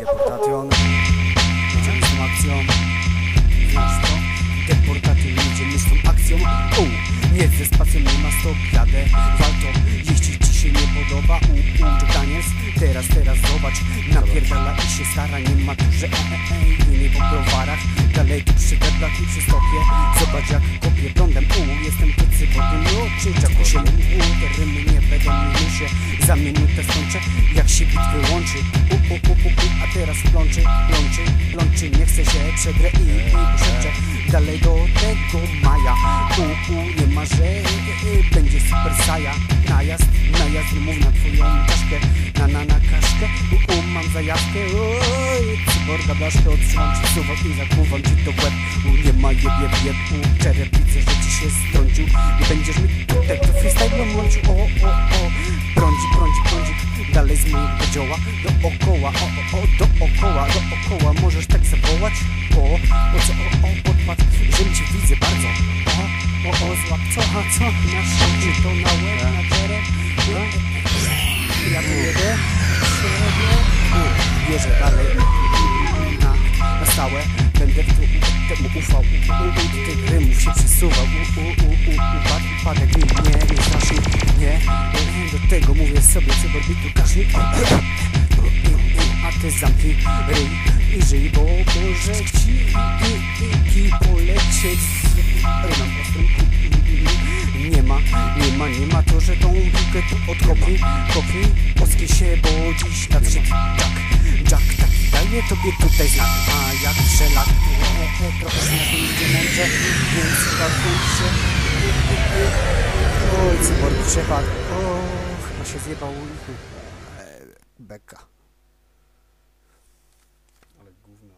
z tą akcją. Znasz to? Deportation, jedziemy z tą akcją. U, nie ze spacją, nie ma stop, jadę Walto, jeśli ci się nie podoba U, u, Daniels, teraz, teraz zobacz Napierdala i się stara, nie ma tu, że e, e, e, nie po browarach. Dalej tu przy deblach i przy stopie. Zobacz jak kopię prądem, u, jestem tycy po tym locie Jacku się u, te rymy się Za minutę skończę, jak się bit wyłączy. U, u, u, u, u, a teraz plączy, plączy, plączy Nie chcę się przedrę i, i poszepczę Dalej do tego maja U, u, nie ma, że e, e, będzie super saja. Najazd, najazd, nie mów na twoją czaszkę Na, na, na kaszkę. U, u, mam zajawkę Oj, cyborga blaszkę odsyłam przesuwam i zakłuwam ci to łeb. U, nie ma jeb, jeb, jeb U, czerepicę, że ci się strącił. Nie będziesz mi tutaj to freestyle łączył O, o, o, Dalej z mojego dookoła O, o, o, dookoła, dookoła Możesz tak zawołać O, o co, o, o, odpad Że cię widzę bardzo O, o, o, złap co, a co Na szczycie to na łeb, na czerep No, Ja tu jedę U, Bierze dalej na, na stałe Będę tu u, temu ufał U, u, u, tych się przesuwał e, do tego mówię sobie cyborbitu każdy A ty zamknij ryj i żyj Bo może ci i, polecieć. Z rymem ostrym nie ma, nie ma, nie ma to, że tą piłkę tu odkopnij Kopnij, oskij się, bo dziś nadszedł Jack Jack taki daje tobie tutaj znak A jak wszelak, e, trochę się na tym męczę Więc się. Oj, cyborg przepadł. O, chyba się zjebał e, Beka. Ale gówno